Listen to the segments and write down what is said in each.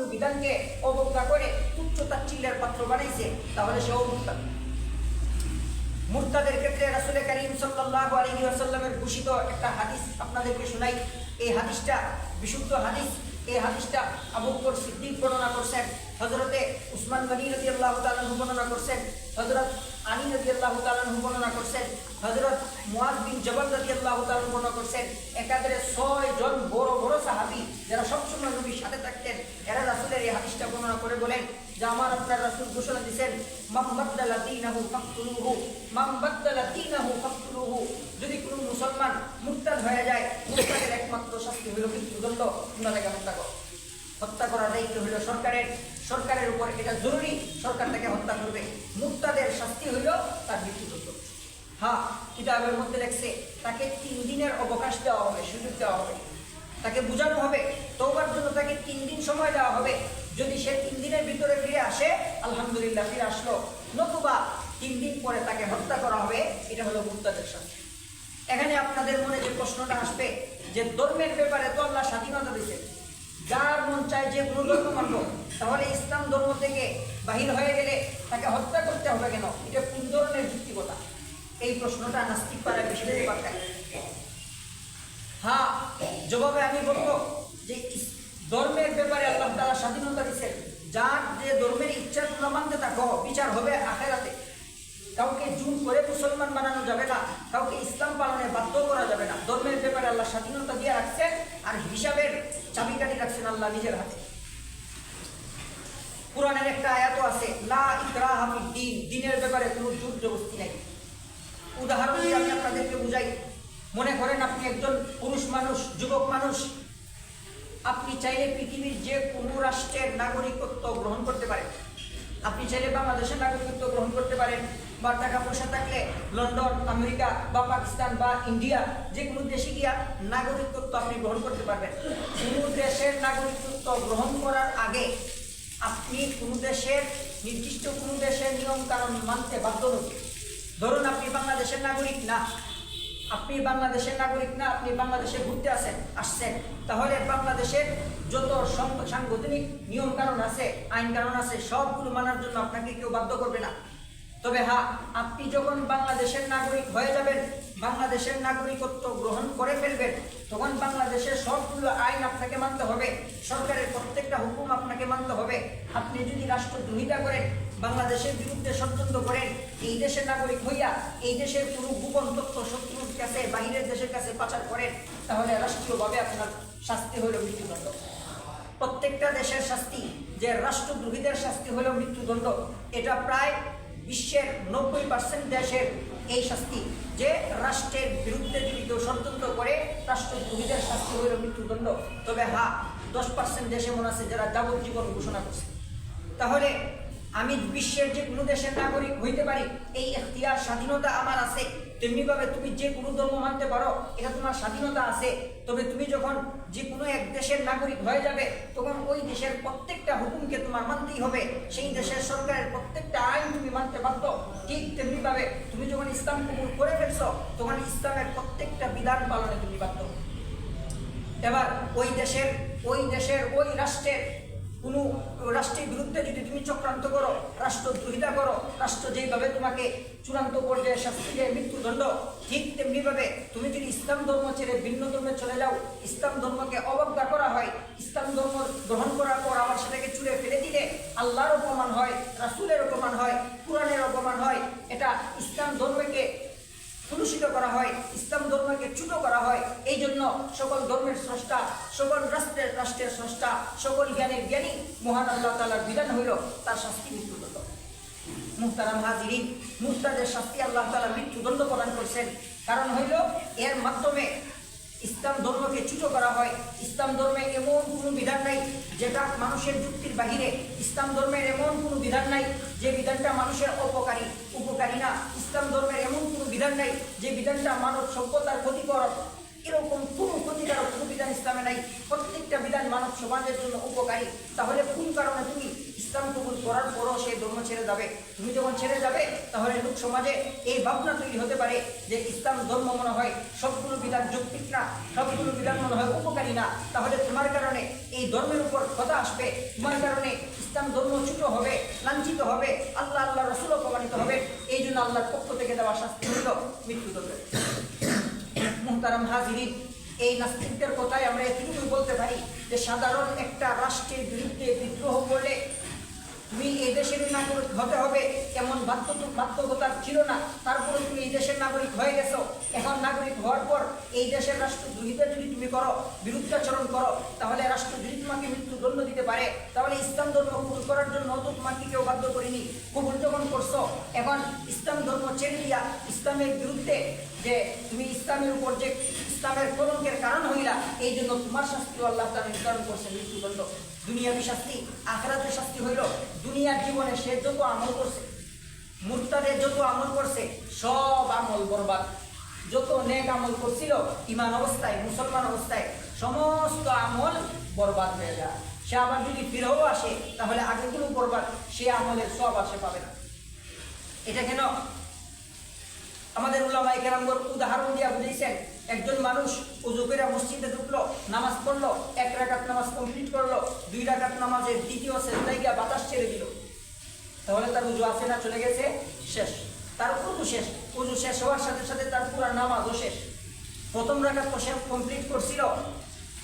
কোনো বিধানকে অবজ্ঞা করে তুচ্ছ চিল্লার পাত্র বানাইছে, তাহলে সেও মুক্তা মুরতাদের ক্ষেত্রে রাসুলের করিম সাল্লাহ আলী আসাল্লামের ঘোষিত একটা হাদিস আপনাদেরকে শোনাই। এই হাদিসটা বিশুদ্ধ হাদিস। এই হাদিসটা আবু বকর সিদ্দিক বর্ণনা করছেন। হযরতে উসমান গনি রাদিয়াল্লাহু তাআলা বর্ণনা করছেন, হযরত আলী রাদিয়াল্লাহু তাআলা বর্ণনা করছেন, হযরত মুয়াজ বিন জবাল রাদিয়াল্লাহু তাআলা বর্ণনা করছেন, একাধারে ছয় জন বড় বড় সাহাবি যারা সবসময় নবীর সাথে থাকতেন, এরা রাসূলের এই হাদিসটা বর্ণনা করে বলেন যে, আমার আপনার রাসূল ঘোষণা দিয়েছেন মাম বাদদালা দীনাহু যদি কোনো মুসলমান মুরতাদ হয়ে যায় মুরতাদের একমাত্র শাস্তি মৃত্যুদণ্ড ওনাদেরকে হত্যা করো। হত্যা করার দায়িত্ব হলো সরকারের সরকারের উপর এটা জরুরি, সরকার তাকে হত্যা করবে। মুক্তাদের শাস্তি হইল তার মৃত্যু মৃত্যুদণ্ড। হ্যাঁ কিতাবের মধ্যে লেখছে, তাকে তিন দিনের অবকাশ দেওয়া হবে, সুযোগ দেওয়া হবে। তাকে বোঝানো হবে তৌবার জন্য তাকে তিন দিন সময় দেওয়া হবে। যদি সে তিন দিনের ভিতরে ফিরে আসে, আলহামদুলিল্লাহ, ফিরে আসলো। নতুবা তিন দিন পরে তাকে হত্যা করা হবে, এটা হলো মুক্তাদের শাস্তি। এখানে আপনাদের মনে যে প্রশ্নটা আসবে, যে ধর্মের ব্যাপারে তো আল্লাহ স্বাধীনতা দিয়েছে যার মন চায় যে কোনো ধর্ম মানব, তাহলে বাহির হয়ে গেলে তাকে হত্যা করতে হবে কেন? এটা কোন ধরনের যুক্তিকতা? এই প্রশ্নটা নাস্তিক পাড়ায় বেশি বেশি হ্যাঁ জবাবে আমি বলব যে ধর্মের ব্যাপারে আল্লাহ তারা স্বাধীনতা দিচ্ছেন যার যে ধর্মের ইচ্ছা তোমরা মানতে থাকো, বিচার হবে আখেরাতে। কাউকে জুম করে মুসলমান বানানো যাবে না, কাউকে ইসলাম পালনে বাধ্য করা যাবে না। ধর্মের ব্যাপারে আল্লাহ স্বাধীনতা দিয়ে রাখছেন আর হিসাবের চাবিকাঠি রাখছেন আল্লাহ নিজের হাতে। কোরআনের একটা আয়াত আছে, লা ইকরাহা ফিদ দ্বীন দিনের ব্যাপারে কোনো জোর জবস্তি নাই। উদাহরণ দিয়ে আমি আপনাদেরকে বুঝাই। মনে করেন আপনি একজন পুরুষ মানুষ, যুবক মানুষ। আপনি চাইলে পৃথিবীর যে কোনো রাষ্ট্রের নাগরিকত্ব গ্রহণ করতে পারেন। আপনি চাইলে বাংলাদেশের নাগরিকত্ব গ্রহণ করতে পারেন, বা টাকা পয়সা থাকলে লন্ডন, আমেরিকা, বা পাকিস্তান, বা ইন্ডিয়া, যে কোনো দেশে গিয়া নাগরিকত্ব আপনি গ্রহণ করতে পারবেন। কোনো দেশের নাগরিকত্ব গ্রহণ করার আগে আপনি কোনো দেশের, নির্দিষ্ট কোনো দেশের নিয়ম কানুন মানতে বাধ্য হচ্ছে ধরুন আপনি বাংলাদেশের নাগরিক না। আপনি বাংলাদেশের নাগরিক না, আপনি বাংলাদেশে ঘুরতে আসেন, আসছেন। তাহলে বাংলাদেশের যত সাংগঠনিক নিয়ম কানুন আছে, আইন কানুন আছে, সবগুলো মানার জন্য আপনাকে কেউ বাধ্য করবে না। তবে হ্যাঁ আপনি যখন বাংলাদেশের নাগরিক হয়ে যাবেন বাংলাদেশের নাগরিকত্ব গ্রহণ করে ফেলবেন, তখন বাংলাদেশের সবগুলো আইন আপনাকে মানতে হবে, সরকারের প্রত্যেকটা হুকুম আপনাকে মানতে হবে। আপনি যদি রাষ্ট্রদ্রোহিতা করেন, বাংলাদেশের বিরুদ্ধে ষড়যন্ত্র করেন, এই দেশের নাগরিক হইয়া এই দেশের কোনো গোপন তথ্য শত্রুর কাছে, বাহিরের দেশের কাছে পাচার করেন, তাহলে রাষ্ট্রীয়ভাবে আপনার শাস্তি হইল মৃত্যুদণ্ড। প্রত্যেকটা দেশের শাস্তি, যে রাষ্ট্রদ্রোহীদের শাস্তি হলো মৃত্যুদণ্ড, এটা প্রায় বিশ্বের নব্বই পার্সেন্ট দেশের এই শাস্তি। যে রাষ্ট্রের বিরুদ্ধে যদি কেউ ষড়যন্ত্র করে রাষ্ট্রদ্রোহীদের শাস্তি হইল মৃত্যুদণ্ড, তবে হা দশ পার্সেন্ট দেশে মনে আছে যারা যাবজ্জীবন ঘোষণা করছে। তাহলে আমি বিশ্বের যে কোনো দেশের নাগরিক হইতে পারি, এই এখতিয়ার স্বাধীনতা আমার আছে। তেমনিভাবে তুমি যে কোনো ধর্ম মানতে পারো, এটা তোমার স্বাধীনতা আছে। তবে তুমি যখন যে কোনো এক দেশের নাগরিক হয়ে যাবে, তখন ওই দেশের প্রত্যেকটা হুকুমকে তোমার মানতেই হবে। সেই দেশের সরকারের প্রত্যেকটা আইন তুমি মানতে পারত। ঠিক তেমনিভাবে তুমি যখন ইসলাম কবুল করে ফেলছো, তখন ইসলামের প্রত্যেকটা বিধান পালনে তুমি পারত এবার ওই দেশের ওই দেশের, ওই রাষ্ট্রের কোনো রাষ্ট্রের বিরুদ্ধে যদি তুমি চক্রান্ত করো, রাষ্ট্রদ্রোহিতা করো, রাষ্ট্র যেইভাবে তোমাকে চূড়ান্ত পর্যায়ে শাস্তি দেয়, মৃত্যুদণ্ড, ঠিক তেমনিভাবে তুমি যদি ইসলাম ধর্ম ছেড়ে ভিন্ন ধর্মে চলে যাও, ইসলাম ধর্মকে অবজ্ঞা করা হয়, ইসলাম ধর্ম গ্রহণ করার পর আবার সেটাকে চুড়ে ফেলে দিলে আল্লাহর অপমান হয়, রাসুলের অপমান হয়, কোরআনের অপমান হয়, এটা ইসলাম ধর্মকে কলুষিত করা হয়, ইসলাম ধর্মকে ছোট করা হয় এই জন্য সকল ধর্মের স্রষ্টা, সকল রাষ্ট্রের রাষ্ট্রের স্রষ্টা, সকল জ্ঞানের জ্ঞানী মহান আল্লাহ তালার বিধান হইল তার শাস্তি মৃত্যুদণ্ড। মুহতারাম হাজিরিন মুহতাদের শাস্তি আল্লাহ তালা মৃত্যুদণ্ড প্রদান করছেন। কারণ হইল, এর মাধ্যমে ইসলাম ধর্মকে চ্যুত করা হয়। ইসলাম ধর্মে এমন কোনো বিধান নাই যেটা মানুষের যুক্তির বাহিরে। ইসলাম ধর্মের এমন কোনো বিধান নাই যে বিধানটা মানুষের অপকারী উপকারী না ইসলাম ধর্মের এমন কোনো বিধান নাই যে বিধানটা মানব সভ্যতার ক্ষতিকরক এরকম কোনো ক্ষতিকারক কোনো বিধান ইসলামে নাই প্রত্যেকটা বিধান মানব সমাজের জন্য উপকারী তাহলে কোন কারণে তুমি ইসলাম কবুল করার পরও সে ধর্ম ছেড়ে যাবে তুমি যখন ছেড়ে যাবে তাহলে লোক সমাজে এই ভাবনা তৈরি হতে পারে যে ইসলাম ধর্ম মনে হয়, সবগুলো বিধান যৌক্তিক না, সবগুলো বিধান মনে হয় উপকারী না, তাহলে তোমার কারণে এই ধর্মের উপর কথা আসবে, তোমার কারণে ইসলাম ধর্ম ছোট হবে, লাঞ্ছিত হবে, আল্লাহ আল্লাহ রসুল অপমানিত হবে, এই জন্য আল্লাহর পক্ষ থেকে দেওয়া শাস্তি হইল মৃত্যুদণ্ড মুহতারাম হাজিরিন, এই নাস্তিকদের কথায় আমরা এতটুকু বলতে পারি যে সাধারণ একটা রাষ্ট্রের বিরুদ্ধে বিদ্রোহ করলে তুমি এই দেশের নাগরিক হতে হবে, এমন বাধ্য বাধ্যকতা ছিল না। তারপরে তুমি এই দেশের নাগরিক হয়ে গেছো। এখন নাগরিক হওয়ার পর এই দেশের রাষ্ট্রদ্রোহিতা যদি তুমি করো, বিরুদ্ধাচরণ করো, তাহলে রাষ্ট্রদ্রোহী তোমাকে মৃত্যুদণ্ড দিতে পারে। তাহলে ইসলাম ধর্ম কবুল করার জন্য তো তোমাকে কেউ বাধ্য করিনি। কবুল যখন করছ এখন ইসলাম ধর্ম ছেড়ে ইসলামের বিরুদ্ধে যে তুমি ইসলামের উপর যে ইসলামের কলঙ্কের কারণ হইলা এই জন্য তোমার শাস্তিও আল্লাহ তারা নির্ধারণ করছে মৃত্যুদণ্ড। দুনিয়াবি শাস্তি, আখরাতের শাস্তি হইল দুনিয়ার জীবনে সে যত আমল করছে, মুরতাদের যত আমল করছে, সব আমল বরবাদ। যত নেক আমল করছিল ইমান অবস্থায়, মুসলমান অবস্থায়, সমস্ত আমল বরবাদ হয়ে যায়। সে আবার যদি ফিরেও আসে, তাহলে আগেগুলো বরবাদ, সে আমলের সব আসে পাবে না। এটা কেন? আমাদের উলামাই কেরামগর উদাহরণ দিয়া বুঝেছেন একজন মানুষ উজু করে মসজিদে ঢুকলো, নামাজ পড়ল, এক রাকাত নামাজ কমপ্লিট করল, দুই রাকাত নামাজের দ্বিতীয় শেষটাই গিয়া বাতাস ছেড়ে দিল। তাহলে তার উজু আছে না চলে গেছে? শেষ। তার উজু শেষ। উজু শেষ হওয়ার সাথে সাথে তার পুরো নামাজও শেষ। প্রথম রাখাত তো সে কমপ্লিট করছিল।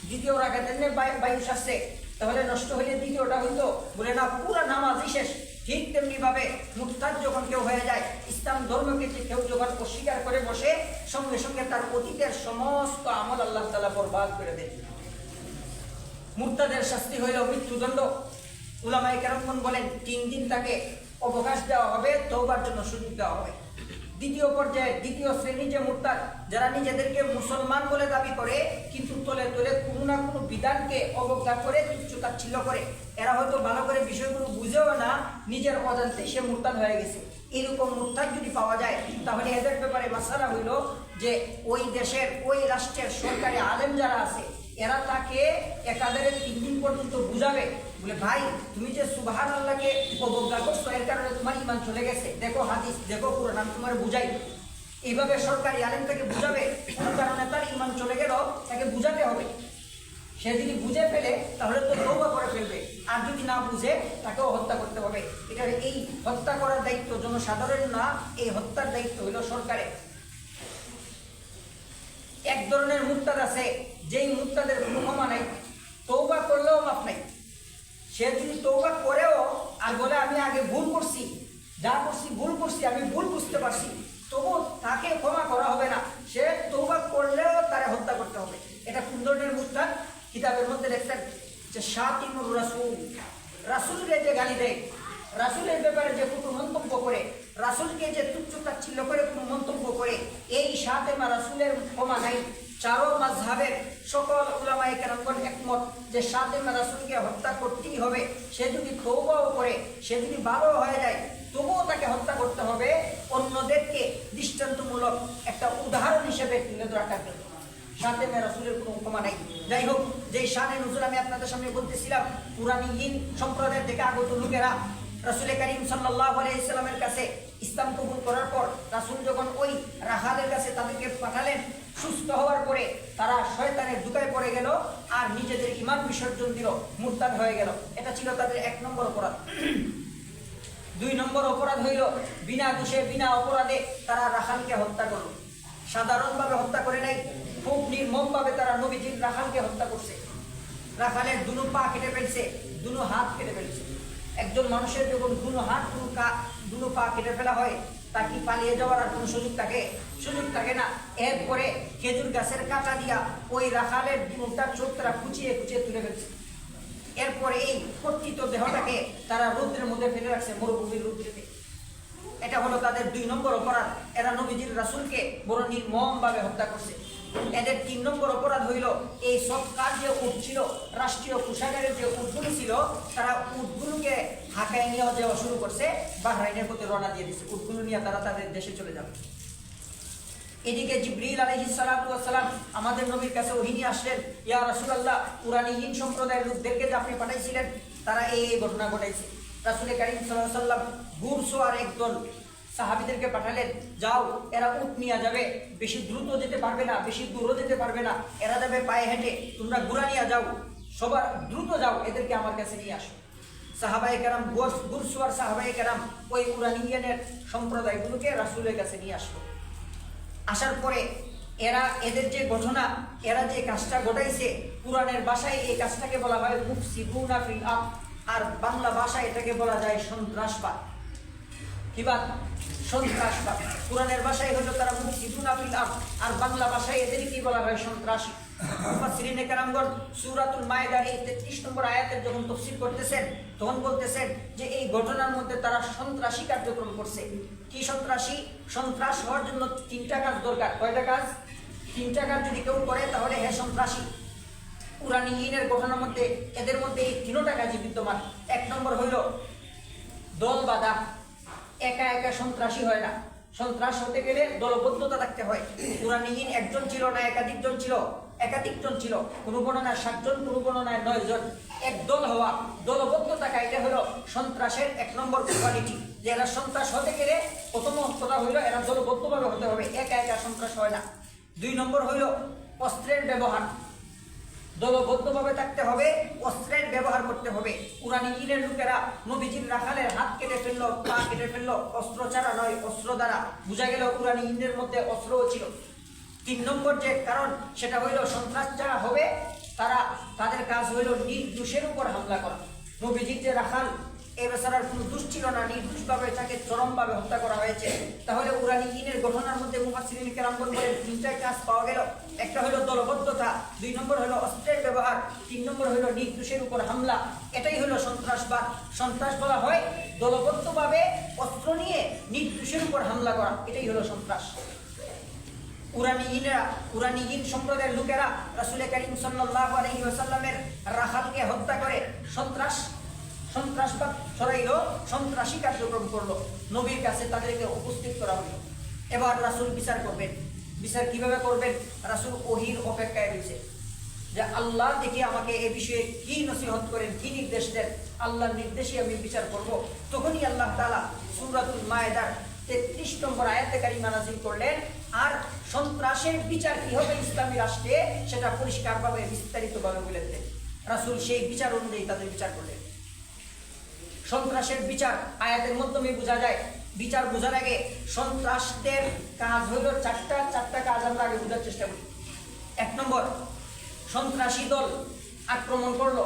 দ্বিতীয় রাখাতে নে বায়ু বায়ু আসছে তাহলে নষ্ট হইলে দ্বিতীয়টা হইতো। বলে, না, পুরো নামাজই শেষ। ঠিক তেমনিভাবে মুক্তার যখন কেউ হয়ে যায়, ইসলাম ধর্মকে কেউ যখন অস্বীকার করে বসে, সঙ্গে সঙ্গে তার অতীতের সমস্ত আমল আল্লাহ তালা বরবাদ করে দেয়। মুক্তাদের শাস্তি হইল মৃত্যুদণ্ড। উলামাই কেরমন বলেন, তিন দিন তাকে অবকাশ দেওয়া হবে তৌবার জন্য সুযোগ দেওয়া হবে। দ্বিতীয় পর্যায়ে, দ্বিতীয় শ্রেণি যে মুরতাদ যারা নিজেদেরকে মুসলমান বলে দাবি করে, কিন্তু তলে তলে কোনো না কোনো বিধানকে অবজ্ঞা করে তুচ্ছ তাচ্ছিল্য করে। এরা হয়তো ভালো করে বিষয়গুলো বুঝেও না, নিজের অজান্তে সে মুরতাদ হয়ে গেছে। এরকম মুরতাদ যদি পাওয়া যায়, তাহলে এদের ব্যাপারে মাসালা হইল যে, ওই দেশের, ওই রাষ্ট্রের সরকারি আলেম যারা আছে, এরা তাকে একাধারে তিন দিন পর্যন্ত বুঝাবে। বলে, ভাই, তুমি যে সুবাহান আল্লাহকে অবজ্ঞা করছ, এর কারণে তোমার ইমান চলে গেছে। দেখো হাদিস, দেখো পুরাণ আমি তোমার বুঝাই এইভাবে সরকারি আলেম তাকে বুঝাবে, কোন কারণে তার ইমান চলে গেল, তাকে বুঝাতে হবে। সে যদি বুঝে ফেলে, তাহলে তো তৌবা করে ফেলবে। আর যদি না বুঝে, তাকেও হত্যা করতে হবে। এটা এই হত্যা করার দায়িত্ব জনসাধারণ না, এই হত্যার দায়িত্ব হলো সরকারের এক ধরনের মুক্তাদ আছে, যেই মুক্তাদের কোনো ক্ষমা নাই তৌবা করলেও মাপ নাই। সে যদি তৌবা করেও আর বলে আমি আগে ভুল করছি, যা করছি ভুল করছি, আমি ভুল বুঝতে পারছি, তবু তাকে ক্ষমা করা হবে না। সে তৌবা করলেও তারে হত্যা করতে হবে। এটা কুন্দরের ধরনের কিতাবের মধ্যে দেখছেন যে শাতিমুর রাসুল রাসুলকে যে গালি দেয় রাসুলের ব্যাপারে যে কোনো মন্তব্য করে রাসুলকে যে তুচ্ছ তাচ্ছিল্য করে কোনো মন্তব্য করে এই সাথে মা রাসুলের ক্ষমা নাই চারো মাঝহাবের সকল উলামায়ে কেরামগণ একমত যে সাথে মা রাসুলকে হত্যা করতেই হবে সে যদি তৌবাও করে সে যদি ভালো হয়ে যায়। তবুও তাকে হত্যা করতে হবে। অন্যদেরকে দৃষ্টান্তমূলক একটা উদাহরণ হিসেবে তুলে জন্য। সাথে রাসুলের কোনো উপমা নাই। যাই হোক যে শানে নজরুল আমি আপনাদের সামনে বলতেছিলাম পুরানি ইন সম্প্রদায়ের থেকে আগত লোকেরা রাসুল করিম সাল্লাহ আলাইসাল্লামের কাছে ইসলাম কবুল করার পর রাসুল যখন ওই রাহালের কাছে তাদেরকে পাঠালেন সুস্থ হওয়ার পরে তারা শয়তানের দুকায় পড়ে গেল আর নিজেদের ইমান বিসর্জন দিল, মুরতাদ হয়ে গেল। এটা ছিল তাদের এক নম্বর অপরাধ। দুই নম্বর অপরাধ হইল, বিনা দোষে, বিনা অপরাধে তারা রাখালকে হত্যা করল। সাধারণভাবে হত্যা করে নাই, খুব নির্মমভাবে তারা নবীজির রাখালকে হত্যা করছে। রাখালের দুনো পা কেটে ফেলছে, দুনো হাত কেটে ফেলছে। একজন মানুষের যখন দুনো হাত দুনো পা কেটে ফেলা হয় তা কি পালিয়ে যাওয়ার আর কোনো সুযোগ থাকে? সুযোগ থাকে না। এরপরে খেজুর গাছের কাটা দিয়া ওই রাখালের ডিমটা চোখ তারা কুচিয়ে কুচিয়ে তুলে ফেলছে। এরপরে এই কর্তৃত দেহটাকে তারা রৌদ্রের মধ্যে ফেলে রাখছে মরুভূমির রুদ্রেতে। এটা হলো তাদের দুই নম্বর অপরাধ। এরা নবীজির রাসুলকে বড় নির্মমভাবে হত্যা করছে। এদের তিন নম্বর অপরাধ হইল, এই সব কাজ যে উঠ ছিল রাষ্ট্রীয় কোষাগারের যে উটগুলো ছিল, তারা উটগুলোকে হাঁকায় নিয়ে যাওয়া শুরু করছে, বাহরাইনের প্রতি রওনা দিয়ে দিচ্ছে উটগুলো নিয়ে তারা তাদের দেশে চলে যাবে। এদিকে জিব্রিল আলহি সালাম আমাদের নবীর কাছে ওহিনী আসলেন, ইয়া রাসুলাল্লাহ পুরানি হিন সম্প্রদায়ের লোকদেরকে যে আপনি পাঠাইছিলেন, তারা এই ঘটনা ঘটাইছে। রাসুল করিম সাল্লাহ সাল্লাম ঘুরসোয়ার একদল সাহাবিদেরকে পাঠালেন, যাও, এরা উট নিয়ে যাবে। বেশি দ্রুত যেতে পারবে না, বেশি দূরও যেতে পারবে না। এরা যাবে পায়ে হেঁটে, তোমরা ঘুরা নিয়ে যাও। সবার দ্রুত যাও, এদেরকে আমার কাছে নিয়ে আসো। সাহাবাই কেরাম গুরসুয়ার সাহাবাই কেরাম ওই উরানিয়ানের সম্প্রদায়গুলোকে রাসুলের কাছে নিয়ে আসলো। আসার পরে এরা এদের যে ঘটনা, এরা যে কাজটা ঘটাইছে, কোরআনের ভাষায় এই কাজটাকে বলা হয় মুফসিবুনা ফিল আপ আর বাংলা ভাষায় এটাকে বলা যায় সন্ত্রাসবাদ। কিবাদ সন্ত্রাসবাদ কোরআনের ভাষায় হলো তারা মুফসিবুনা ফিল আপ আর বাংলা ভাষায় এদের কি বলা হয় সন্ত্রাসী? মুফাসসিরিনে কেরামগণ সূরাতুল মায়েদার এই 33 নম্বর আয়াতের যখন তাফসীর করতেছেন, তখন বলতেছেন যে এই ঘটনার মধ্যে তারা সন্ত্রাসী কার্যক্রম করছে। কি সন্ত্রাসী? সন্ত্রাস হওয়ার জন্য তিনটা কাজ দরকার। কয়টা কাজ? তিনটা কাজ যদি কেউ করে, তাহলে হ্যাঁ সন্ত্রাসী পুরানি ইনের ঘটনার মধ্যে, এদের মধ্যে এই তিনোটা কাজই বিদ্যমান। এক নম্বর হইল দল বাঁধা। একা একা সন্ত্রাসী হয় না। সন্ত্রাস হতে গেলে দলবদ্ধতা থাকতে হয়। পুরানিহীন একজন ছিল না, একাধিকজন ছিল একাধিকজন ছিল। কোনো গণনায় সাতজন, কোনো গণনায় নয় জন এক দল হওয়া দলবদ্ধ থাকা এটা হলো সন্ত্রাসের এক নম্বর কোয়ালিটি। যে এরা সন্ত্রাস হতে গেলে প্রথম কথা হইল এরা দলবদ্ধভাবে হতে হবে। একা একা সন্ত্রাস হয় না। দুই নম্বর হইল অস্ত্রের ব্যবহার। দলবদ্ধভাবে থাকতে হবে, অস্ত্রের ব্যবহার করতে হবে। পুরানি ইনের লোকেরা নবীজির রাখালের হাত কেটে ফেলল, পা কেটে ফেলল, অস্ত্র ছাড়া নয়, অস্ত্র দ্বারা। বোঝা গেল পুরানি ইনের মধ্যে অস্ত্রও ছিল। তিন নম্বর যে কারণ, সেটা হইল সন্ত্রাস যারা হবে, তারা, তাদের কাজ হইল নির্দোষের উপর হামলা করা। নবীজির যে রাখাল এ বেচারার কোনো দোষ ছিল না, নির্দোষভাবে তাকে চরমভাবে হত্যা করা হয়েছে। তাহলে উরানি ইনের ঘটনার মধ্যে মুফাসসিরিন কেরামগণ বলেন তিনটা কাজ পাওয়া গেল। একটা হলো দলবদ্ধতা, দুই নম্বর হলো অস্ত্রের ব্যবহার, তিন নম্বর হলো নির্দোষের উপর হামলা। এটাই হলো সন্ত্রাসবাদ। সন্ত্রাস বলা হয় দলবদ্ধভাবে অস্ত্র নিয়ে নির্দোষের উপর হামলা করা। এটাই হলো সন্ত্রাস। উরানিয়িনরা উরানিয়িন সম্প্রদায়ের লোকেরা রাসূল করিম সাল্লাল্লাহু আলাইহি ওয়াসাল্লামের রাখালকে হত্যা করে। সন্ত্রাস সন্ত্রাসবাদ ছড়াইলো, সন্ত্রাসী কার্যক্রম করল। নবীর কাছে তাদেরকে উপস্থিত করা হলো। এবার রাসুল বিচার করবেন। বিচার কীভাবে করবেন? রাসূল ওহির অপেক্ষায় রয়েছে। যে আল্লাহ দেখে আমাকে এ বিষয়ে কি নসিহত করেন, কি নির্দেশ দেন, আল্লাহর নির্দেশে আমি বিচার করব। তখনই আল্লাহ তালা সূরাতুল মায়েদার তেত্রিশ নম্বর আয়াতে কারিমা করলেন, আর সন্ত্রাসের বিচার কি হবে ইসলামী রাষ্ট্রে, সেটা পরিষ্কারভাবে বিস্তারিতভাবে বলে দিলেন। রাসূল সেই বিচার অনুযায়ী তাদের বিচার করলেন। সন্ত্রাসের বিচার আয়াতের মাধ্যমে বোঝা যায়। বিচার বোঝার আগে সন্ত্রাসদের কাজ হলো চারটা চারটা কাজ আমরা আগে বোঝার চেষ্টা করি। এক নম্বর, সন্ত্রাসী দল আক্রমণ করল।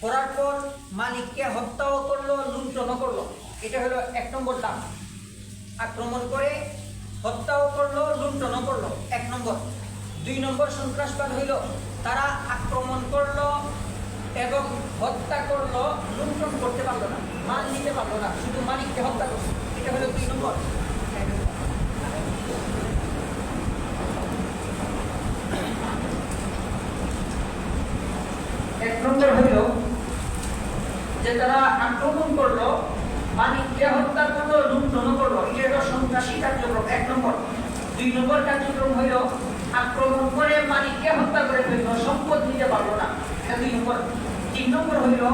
করার পর মালিককে হত্যাও করল লুণ্ঠনও করল। এটা হলো এক নম্বর দাম। আক্রমণ করে হত্যাও করল লুণ্ঠনও করল। এক নম্বর। দুই নম্বর সন্ত্রাসবাদ হইল, তারা আক্রমণ করল এবং হত্যা করল, লুণ্ঠন করতে পারল না মাল নিতে পারল না, শুধু মালিককে হত্যা করল। এটা হলো দুই নম্বর। এক নম্বর হইল যে তারা আক্রমণ করল, মালিককে হত্যা করল করল। এটা সন্ত্রাসী কার্যক্রম, এক নম্বর। দুই নম্বর কার্যক্রম হইল আক্রমণ করে হত্যা করে ফেলল, সম্পদ নিতে পারল না। এটা দুই নম্বর। তিন নম্বর হইল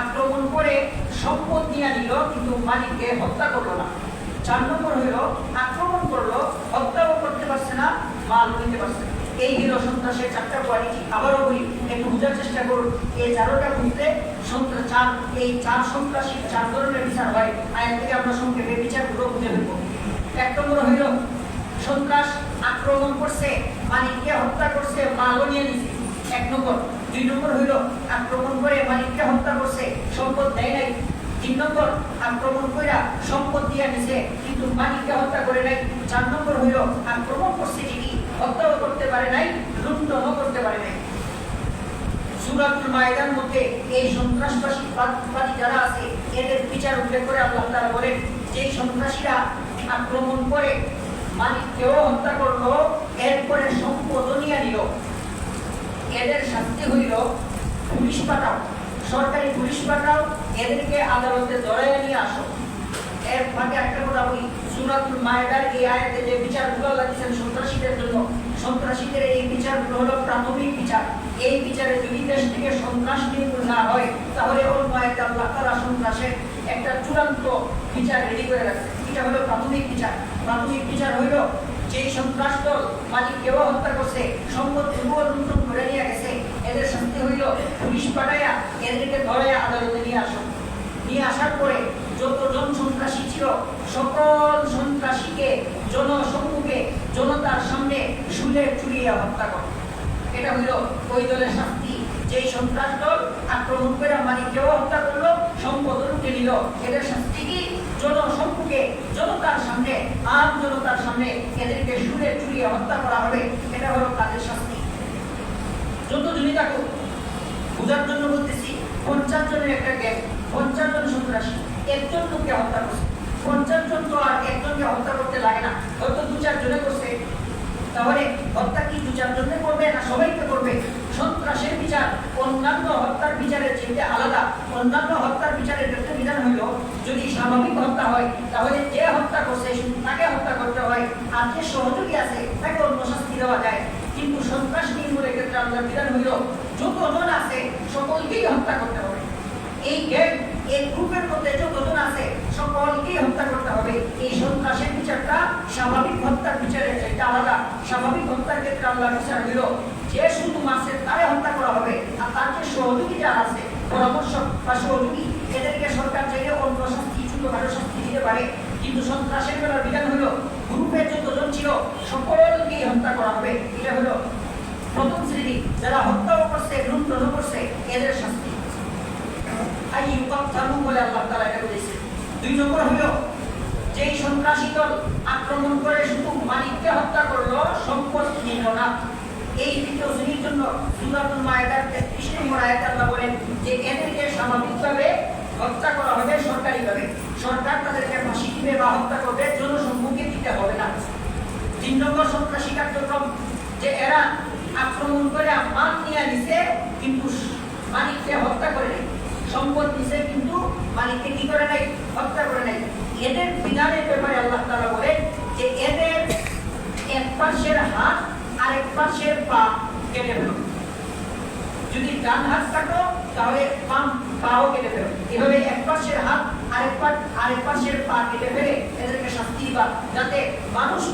আক্রমণ করে সম্পদ নিয়ে নিল কিন্তু মালিককে হত্যা করল না। চার নম্বর হইল আক্রমণ করল, হত্যাও করতে পারছে না, মাল নিতে পারছে না। এই হলো সন্ত্রাসের চারটা কোয়ালিটি আবারও বলি, একটু বোঝার চেষ্টা করুন এই চারোটা বুঝতে সন্ত্রাস চার এই চার সন্ত্রাসী, চার ধরনের বিচার হয়। আয়ের থেকে আমরা সংক্ষেপে বিচারগুলো বুঝে নেব এক নম্বর হইল সন্ত্রাস আক্রমণ করছে, মালিককে হত্যা করছে, মালও নিয়ে নিছে। এক নম্বর দুই নম্বর হইল আক্রমণ করে মালিককে হত্যা করছে, সম্পদ দেয় নাই। তিন নম্বর, আক্রমণ করে সম্পদ দিয়ে নিছে, কিন্তু মালিককে হত্যা করে নাই। চার নম্বর হইল আক্রমণ করছে ঠিকই হত্যাও করতে পারে নাই লুণ্ঠনও করতে পারে নাই। সুরাতুল মায়েদার মধ্যে এই সন্ত্রাসবাসী বাদী যারা আছে, এদের বিচার উল্লেখ করে আল্লাহ তারা বলেন যে সন্ত্রাসীরা আক্রমণ করে, মালিককেও হত্যা করল, এরপরে এদের শাস্তি হইল পুলিশ পাঠাও। সরকারি পুলিশ পাঠাও, এদেরকে আদালতে ধরে নিয়ে আসো। এর ফাঁকে একটা কথা বলি, সুরাতুল মায়েদার এই আয়াতে যে বিচারগুলো আল্লাহ দিয়েছেন সন্ত্রাসীদের জন্য, সন্ত্রাসীদের এই বিচারগুলো হলো প্রাথমিক বিচার। এই বিচারে যদি দেশ থেকে সন্ত্রাস নির্মূল না হয়, তাহলে একটা আল্লাহ তারা সন্ত্রাসের একটা চূড়ান্ত বিচার রেডি করে রাখছে। এটা হলো প্রাথমিক বিচার। প্রাথমিক বিচার হইল যে সন্ত্রাস দল মালিক কেউ হত্যা করছে সম্পত্তি করে নিয়ে গেছে এদের শাস্তি হইল। পুলিশ পাঠাইয়া এদেরকে ধরাইয়া আদালতে নিয়ে আসো। নিয়ে আসার পরে যতজন সন্ত্রাসী ছিল, সকল সন্ত্রাসীকে, জনসম্মুখে জনতার সামনে শুলে চুরিয়ে হত্যা করে। এটা হইল ওই দলের শাস্তি। যেই সন্ত্রাস দল আক্রমণ করে মালিককেও হত্যা করল, সম্পদ লুটে নিল। এদের শাস্তি কি? জনসম্মুখে জনতার সামনে, আম জনতার সামনে এদেরকে শুলে চুরিয়ে হত্যা করা হবে। এটা হলো তাদের শাস্তি। যত জমি থাকুক বোঝার জন্য বলতেছি, পঞ্চাশ জনের একটা গ্যাং, পঞ্চাশ জন সন্ত্রাসী, একজন লোককে হত্যা করছে। পঞ্চাশ জন তো আর একজনকে হত্যা করতে লাগে না, হয়তো দু চার জনে করছে। তাহলে হত্যা কি দু চার জনে করবে না সবাইকে করবে? সন্ত্রাসের বিচার, অন্যান্য হত্যার বিচারের চেয়ে আলাদা। অন্যান্য হত্যার বিচারের একটা বিধান হইল, যদি স্বাভাবিক হত্যা হয়, তাহলে যে হত্যা করছে, তাকে হত্যা করতে হয়। আর যে সহযোগী আছে, তাকে অন্য শাস্তি দেওয়া যায়। কিন্তু সন্ত্রাস নির্মূলের ক্ষেত্রে আমাদের বিধান হইল যতজন আছে, সকলকেই হত্যা করতে হবে। এই গ্যাং এই গ্রুপের মধ্যে যতজন আছে, সকলকেই হত্যা করতে হবে। এই সন্ত্রাসের বিচারটা স্বাভাবিক হত্যার বিচারের চাইতে আলাদা। স্বাভাবিক হত্যার ক্ষেত্রে আল্লাহ বিচার হইল, যে শুধু মাসে তারে হত্যা করা হবে, আর তার যে সহযোগী যারা আছে, পরামর্শ বা সহযোগী, এদেরকে সরকার চাইলে অন্য শাস্তি ছোটখাটো শাস্তি দিতে পারে। কিন্তু সন্ত্রাসের বেলার বিধান হলো গ্রুপের যতজন ছিল সকলকেই হত্যা করা হবে, এটা হলো প্রথম শ্রেণি। যারা হত্যাও করছে লুণ্ঠনও করছে, এদের শাস্তি। আর ইউকাত্তানু বলে আল্লাহ তাআলা এটা বলেছে। দুই নম্বর হলো, যেই সন্ত্রাসী দল আক্রমণ করে শুধু মালিককে হত্যা করল, সম্পদ নিল না। এই দ্বিতীয় শ্রেণির জন্য সুরাতুল মায়েদার তেত্রিশ নম্বর আয়াতে বলেন যে, এদেরকে স্বাভাবিকভাবে হত্যা করা হবে সরকারিভাবে। সরকার তাদেরকে ফাঁসি দিবে বা হত্যা করবে, জনসম্মুখে দিতে হবে না। তিন নম্বর সন্ত্রাসী কার্যক্রম, যে এরা আক্রমণ করে মাল নিয়ে নিছে, কিন্তু মালিককে হত্যা করে নাই। সম্পদ নিছে, কিন্তু মালিককে কি করে নাই? হত্যা করে নাই। এদের বিধানের ব্যাপারে আল্লাহ তাআলা বলেন যে এদের এক পাশের হাত আর এক পাশের পা কেটে ফেলো। যদি ডান হাত কাটো, তাহলে বাম পাও কেটে ফেলো। এভাবে এক পাশের হাত আরেক আরেক মানুষ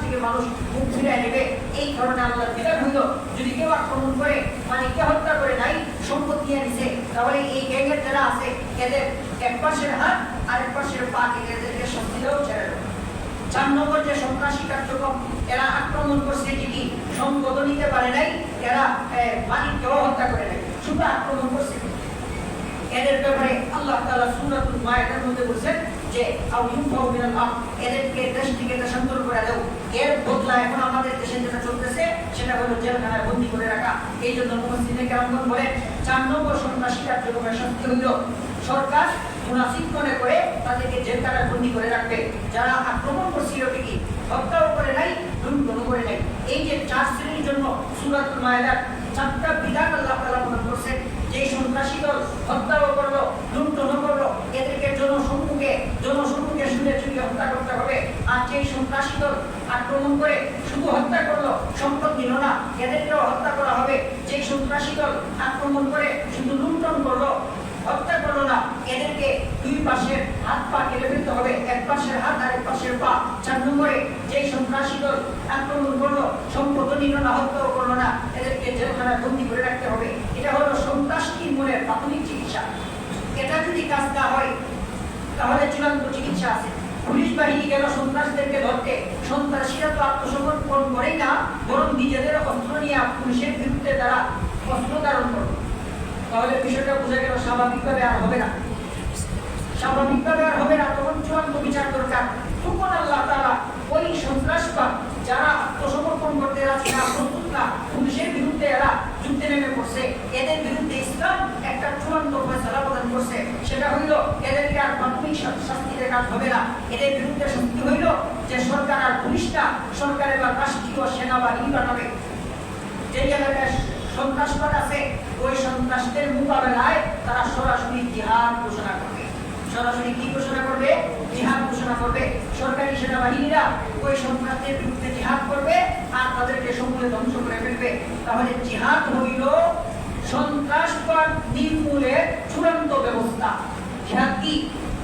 থেকে মানুষ মুখ নেবে। এই কারণে আল্লাহ বিধান যদি কেউ আক্রমণ করে মানে কে নাই, সম্পদ নিয়ে নিছে, তাহলে এই যারা আছে, এদের এক পাশের হাত আর এক পাশের পা কেটে এদেরকে শাস্তি দেওয়া ছেড়ে দেবে নম্বর যে সন্ত্রাসী কার্যক্রম, এরা আক্রমণ করছে ঠিকই সম্পদ নিতে পারে নাই, এরা মালিককেও হত্যা করে নাই, শুধু আক্রমণ করছে এদের ব্যাপারে আল্লাহ তাআলা সূরাতুল মায়েদার মধ্যে বলেছেন যে এদেরকে দেশ থেকে দেশান্তর করে দাও। এর বদলা এখন আমাদের দেশে যেটা চলতেছে, সেটা হলো জেলখানায় বন্দী করে রাখা। এই জন্য মুসলিমে কেরামগণ বলেন, চার নম্বর সন্ত্রাসী কার্যক্রমের শাস্তি হইল সরকার মুনাফিক মনে করে তাদেরকে জেলখানায় বন্দী করে রাখবে যারা আক্রমণ করছিল ঠিকই, হত্যাও করে নাই লুণ্ঠনও করে নাই। এই যে চার শ্রেণির জন্য সূরাতুল মায়েদার চারটা বিধান আল্লাহ তাআলা প্রদান করছেন, যে সন্ত্রাসী দল হত্যাও করল লুণ্ঠনও করল, এদেরকে জনসম্মুখে জনসম্মুখে শুনে চুরি হত্যা করতে হবে। আর যে সন্ত্রাসী দল আক্রমণ করে শুধু হত্যা করল, সম্পদ নিল না, এদেরকেও হত্যা করা হবে। যে সন্ত্রাসী দল আক্রমণ করে শুধু লুণ্ঠন করল হত্যা করল না, এদেরকে দুই পাশের হাত পা কেটে ফেলতে হবে। এক পাশের হাত আর এক পাশের পা। চার নম্বরে যে সন্ত্রাসী দল আক্রমণ করল সম্পদ নিল না হত্যাও করল না, এদেরকে জেলখানায় বন্দি করে রাখতে হবে। এটা হলো সন্ত্রাস নির্মূলের প্রাথমিক চিকিৎসা। এটা যদি কাজ না হয়, তাহলে চূড়ান্ত চিকিৎসা আছে। পুলিশ বাহিনী গেল সন্ত্রাসীদেরকে ধরতে? সন্ত্রাসীরা তো আত্মসমর্পণ করেই না, বরং নিজেদের অস্ত্র নিয়ে পুলিশের বিরুদ্ধে তারা অস্ত্র ধারণ করল তাহলে বিষয়টা বোঝা গেল স্বাভাবিকভাবে আর হবে না। স্বাভাবিকভাবে আর হবে না, তখন চূড়ান্ত বিচার দরকার। তখন আল্লাহ তারা ওই সন্ত্রাসবাদ যারা আত্মসমর্পণ করতে যাচ্ছে না প্রস্তুত না, পুলিশের বিরুদ্ধে এরা যুদ্ধে নেমে পড়ছে। এদের বিরুদ্ধে ইসলাম একটা চূড়ান্ত ফয়সালা প্রদান করছে। সেটা হইল, এদেরকে আর প্রাথমিক শা- শাস্তিতে কাজ হবে না। এদের বিরুদ্ধে শাস্তি হইল যে সরকার আর পুলিশ না সরকার এবার রাষ্ট্রীয় সেনাবাহিনী বানাবে। যে এলাকায় সন্ত্রাসবাদ আছে, ওই সন্ত্রাসদের মোকাবেলায় তারা সরাসরি জিহাদ ঘোষণা করবে। সরাসরি কি ঘোষণা করবে? জিহাদ ঘোষণা করবে। সরকারি সেনাবাহিনীরা ওই সন্ত্রাসদের বিরুদ্ধে জিহাদ করবে আর নির্মূলে ধ্বংস করে ফেলবে। তাহলে জিহাদ হইল সন্ত্রাসবাদ নির্মূলের চূড়ান্ত ব্যবস্থা। জিহাদ কি?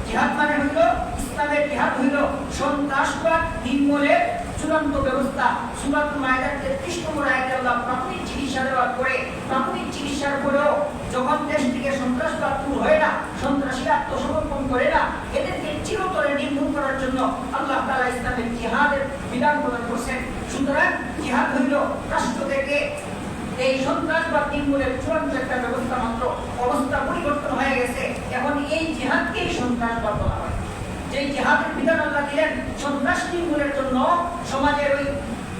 জিহাদ মানে হইল, ইসলামের জিহাদ হইল সন্ত্রাসবাদ নির্মূলের চূড়ান্ত ব্যবস্থা সুরাত মায়েদার তেত্রিশ নম্বর আয়তে আল্লাহ প্রাথমিক চিকিৎসা দেওয়ার পরে, প্রাথমিক চিকিৎসার পরেও যখন দেশ থেকে সন্ত্রাসবাদ দূর হয় না, সন্ত্রাসীরা আত্মসমর্পণ করে না, এদেরকে চিরতরে নির্মূল করার জন্য আল্লাহ তালা ইসলামের জিহাদের বিধান প্রদান করছেন। সুতরাং জিহাদ হইল রাষ্ট্র থেকে এই সন্ত্রাসবাদ নির্মূলের চূড়ান্ত একটা ব্যবস্থা মাত্র। অবস্থা পরিবর্তন হয়ে গেছে। এখন এই জিহাদকেই সন্ত্রাসবাদ বলা হয়। যে জিহাদের বিধান আল্লাহ দিলেন সন্ত্রাস নির্মূলের জন্য সমাজের ওই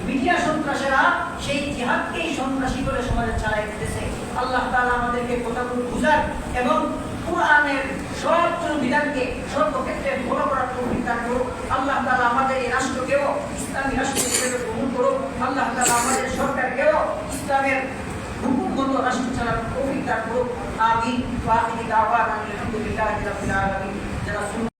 মিডিয়া সন্ত্রাসেরা সেই জিহাদকেই সন্ত্রাসী করে সমাজে চালাই দিতেছে। আল্লাহ তালা আমাদেরকে কথাগুলো বুঝার এবং কোরআনের সর্বোচ্চ বিধানকে সর্বক্ষেত্রে বড় করার বিধান করুক। আল্লাহ তালা আমাদের এই রাষ্ট্রকেও ইসলামী রাষ্ট্র হিসেবে গ্রহণ করুক। আল্লাহ তালা আমাদের সরকারকেও ইসলামের হুকুম রাষ্ট্র চালানোর অভিজ্ঞতা করুক। আমি আলহামদুলিল্লাহ যারা